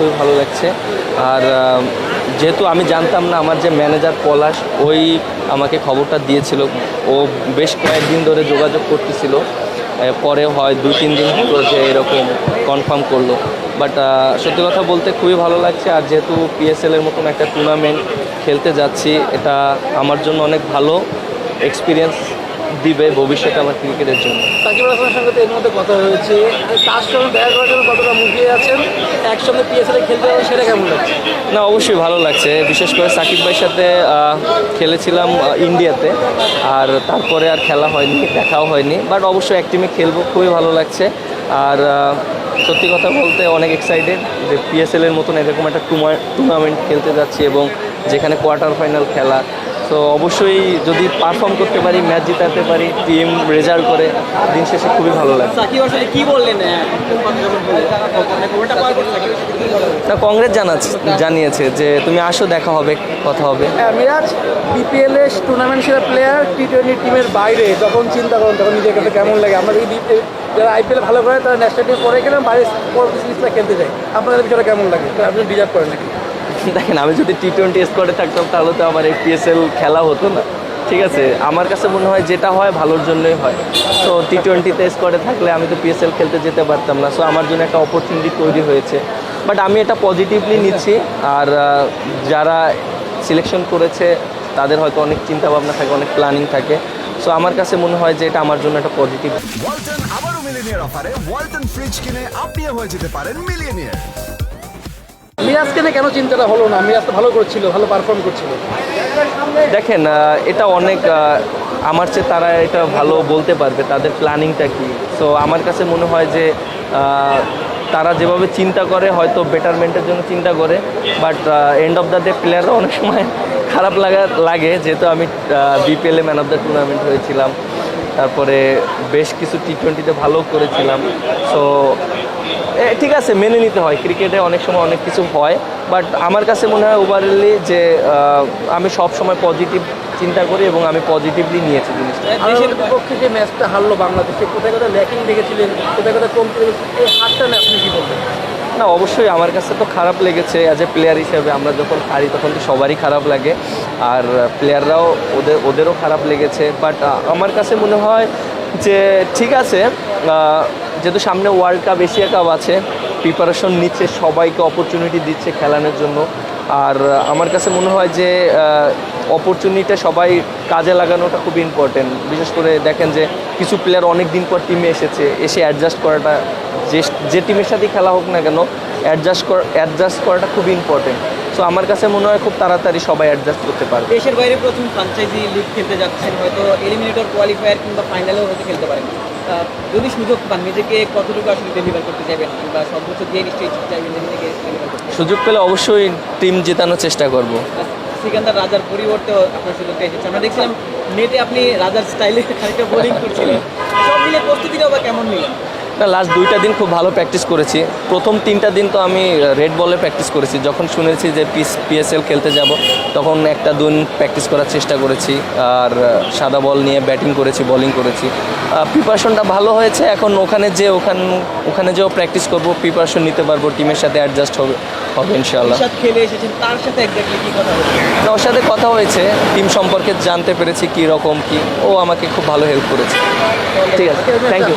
খুবই ভালো লাগছে। আর যেহেতু আমি জানতাম না আমার যে ম্যানেজার পলাশ, ওই আমাকে খবরটা দিয়েছিল। ও বেশ কয়েকদিন ধরে যোগাযোগ করতেছিল। পরে হয় দুই তিন দিন যে এরকম কনফার্ম করল। বাট সত্যি কথা বলতে খুবই ভালো লাগছে। আর যেহেতু পিএসএল এর মতন একটা টুর্নামেন্ট খেলতে যাচ্ছি, এটা আমার জন্য অনেক ভালো এক্সপিরিয়েন্স দিবে ভবিষ্যতে আমার ক্রিকেটের জন্য। সাকিব আল হাসানের সঙ্গে তো এর মধ্যে কথা হয়েছে। তার সঙ্গে দেখা করার জন্য কতটা মুখিয়ে আছেন? একসঙ্গে পিএসএল খেলতে যাবেন সেটা কেমন লাগছে? না অবশ্যই ভালো লাগছে। বিশেষ করে সাকিব ভাইয়ের সাথে খেলেছিলাম ইন্ডিয়াতে। আর তারপরে আর খেলা হয়নি দেখাও হয়নি। বাট অবশ্যই এক টিমে খেলব খুবই ভালো লাগছে। আর সত্যি কথা বলতে অনেক এক্সাইটেড যে পিএসএল এর মতন এরকম একটা টুর্নামেন্ট খেলতে যাচ্ছি এবং যেখানে কোয়ার্টার ফাইনাল খেলা তো অবশ্যই যদি পারফর্ম করতে পারি ম্যাচ জিতাতে পারি টিম রেজাল্ট করে দিন শেষে খুবই ভালো লাগে। কি বললেন তা কংগ্রেস জানাচ্ছে জানিয়েছে যে তুমি আসো দেখা হবে কথা হবে। হ্যাঁ মিরাজ বিপিএল এর টুর্নামেন্ট সেরা প্লেয়ার টি টোয়েন্টি টিমের বাইরে যখন চিন্তা করেন তখন নিজের কাছে কেমন লাগে? আমরা যদি যারা আইপিএল ভালো করে তারা ন্যাশনাল টিম পরে গেলাম বাইরে পরবর্তী সিরিজটা খেলতে যায় আপনাদের বিষয়টা কেমন লাগে? আপনি ডিজার্ভ করেন নাকি? দেখেন, আমি যদি টি টোয়েন্টি স্কোয়াডে থাকতাম, তাহলে তো আমার এই পিএসএল খেলা হতো না। ঠিক আছে? আমার কাছে মনে হয় যেটা হয়, ভালোর জন্যই হয়। সো টি টোয়েন্টিতে স্কোয়াডে থাকলে আমি তো পিএসএল খেলতে যেতে পারতাম না। সো আমার জন্য একটা অপরচুনিটি তৈরি হয়েছে। বাট আমি এটা পজিটিভলি নিচ্ছি। আর যারা সিলেকশন করেছে, তাদের হয়তো অনেক চিন্তা ভাবনা থাকে, অনেক প্ল্যানিং থাকে। সো আমার কাছে মনে হয় যে এটা আমার জন্য একটা পজিটিভ ওয়ালটন আবারও অফারে ওয়ালটন ফ্রিজ কিনে আপনিও হয়ে যেতে পারেন মিরাজকে কেন চিন্তাটা হলো না? মিরাজ তো ভালো করছিল, ভালো পারফর্ম করছিল। দেখেন এটা অনেক আমার চেয়ে তারা এটা ভালো বলতে পারবে, তাদের প্ল্যানিংটা কি? সো আমার কাছে মনে হয় যে তারা যেভাবে চিন্তা করে, হয়তো বেটারমেন্টের জন্য চিন্তা করে but end of the day প্লেয়াররা অনেক সময় খারাপ লাগা, লাগে। যেহেতু আমি বিপিএলে ম্যান অফ দ্য টুর্নামেন্ট হয়েছিলাম, তারপরে বেশ কিছু টি টোয়েন্টিতে ভালো করেছিলাম। সো ঠিক আছে মেনে নিতে হয়। ক্রিকেটে অনেক সময় অনেক কিছু হয় বাট আমার কাছে মনে হয় ওভারঅলি যে আমি সব সময় পজিটিভ চিন্তা করি এবং আমি পজিটিভলি নিয়েছি জিনিসটা। দেশের বিপক্ষে যে ম্যাচটা হারলো বাংলাদেশে কোথায় কোথায় ল্যাকিং দেখেছিলেন কোথায় কোথায় কমতি দেখেছিলেন এই হারটা না আপনি কি বলবেন? না অবশ্যই আমার কাছে তো খারাপ লেগেছে অ্যাজ এ প্লেয়ার হিসেবে আমরা যখন হারি তখন তো সবারই খারাপ লাগে আর প্লেয়াররাও ওদের ওদেরও খারাপ লেগেছে বাট আমার কাছে মনে হয় যে ঠিক আছে যেহেতু সামনে ওয়ার্ল্ড কাপ এশিয়া কাপ আছে প্রিপারেশন নিচ্ছে, সবাইকে অপরচুনিটি দিচ্ছে খেলানোর জন্য। আর আমার কাছে মনে হয় যে অপরচুনিটিটা সবাই কাজে লাগানোটা খুব ইম্পর্টেন্ট বিশেষ করে দেখেন যে, কিছু প্লেয়ার অনেক দিন পর টিমে এসেছে, এসে অ্যাডজাস্ট করাটা যে যে টিমের সাথেই খেলা হোক না কেন অ্যাডজাস্ট করা অ্যাডজাস্ট করাটা খুব ইম্পর্টেন্ট সো আমার কাছে মনে হয় খুব তাড়াতাড়ি সবাই অ্যাডজাস্ট করতে পারবে। দেশের বাইরে প্রথম ফ্রাঞ্চাইজি লিগ খেলতে যাচ্ছেন, হয়তো এলিমিনেটর কোয়ালিফায়ার কিংবা ফাইনালেও হয়তো খেলতে পারেন। যদি সুযোগ পান নিজেকে কতটুকু আসলে ডেলিভার করতে চাইবেন? বা সর্বোচ্চ দিয়ে নিশ্চয়ই চাইবেন নিজেকে সুযোগ পেলে অবশ্যই টিম জেতানোর চেষ্টা করব। সিকান্দার রাজার পরিবর্তে আপনার সুযোগটা এসেছে আমরা দেখছিলাম নেটে আপনি রাজার স্টাইলে খানিকটা বোলিং করছিলেন। সব মিলে প্রস্তুতিটাও বা কেমন নিলেন? না লাস্ট দুইটা দিন খুব ভালো প্র্যাকটিস করেছি। প্রথম তিনটা দিন তো আমি রেড বলে প্র্যাকটিস করেছি। যখন শুনেছি যে পিস পিএসএল খেলতে যাব তখন একটা দিন প্র্যাকটিস করার চেষ্টা করেছি। আর সাদা বল নিয়ে ব্যাটিং করেছি বোলিং করেছি। প্রিপারেশনটা ভালো হয়েছে। এখন ওখানে যে ওখান ওখানে যেও প্র্যাকটিস করব প্রিপারেশন নিতে পারব টিমের সাথে অ্যাডজাস্ট হবে হবে ইনশাল্লাহ খেলে এসেছেন তার সাথে কথা ওর সাথে কথা হয়েছে। টিম সম্পর্কে জানতে পেরেছি কী রকম কী ও আমাকে খুব ভালো হেল্প করেছে। ঠিক আছে থ্যাংক ইউ